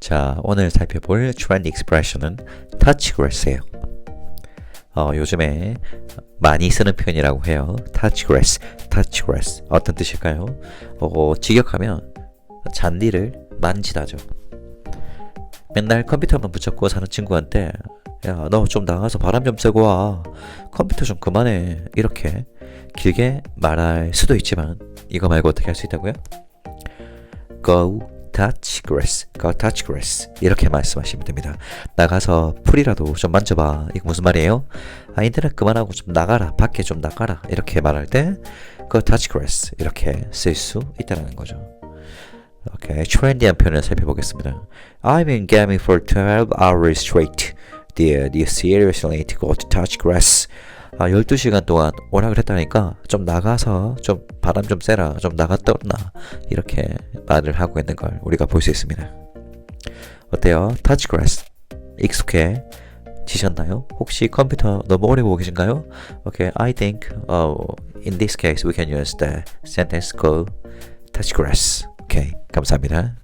자, 오늘 살펴볼 트렌드 익스프레션은 touch grass예요. 어, 요즘에 많이 쓰는 표현이라고 해요. touch grass, touch grass. 어떤 뜻일까요? 어, 직역하면 잔디를 만지다죠. 맨날 컴퓨터만 붙잡고 사는 친구한테 야, 너 좀 나가서 바람 좀 쐬고 와. 컴퓨터 좀 그만해. 이렇게 길게 말할 수도 있지만 이거 말고 어떻게 할 수 있다고요? Go touch grass. Go touch grass. 이렇게 말씀하시면 됩니다. 나가서 풀이라도 좀 만져봐. 이거 무슨 말이에요? 아, 인터넷 그만하고 좀 나가라. 밖에 좀 나가라. 이렇게 말할 때 Go touch grass. 이렇게 쓸 수 있다는 거죠. 오케이, 트렌디한 표현을 살펴보겠습니다. I've been gaming for 12 hours straight. You seriously go to touch grass? 아, 12시간 동안 오라 그랬다니까 좀 나가서 좀 바람 좀 쐬라. 좀 나갔다 온나. 이렇게 말을 하고 있는 걸 우리가 볼 수 있습니다. 어때요? touch grass. 익숙해 지셨나요? 혹시 컴퓨터 너무 오래 보고 계신가요? Okay, I think uh, in this case we can use the sentence go touch grass. 오케이, 감사합니다.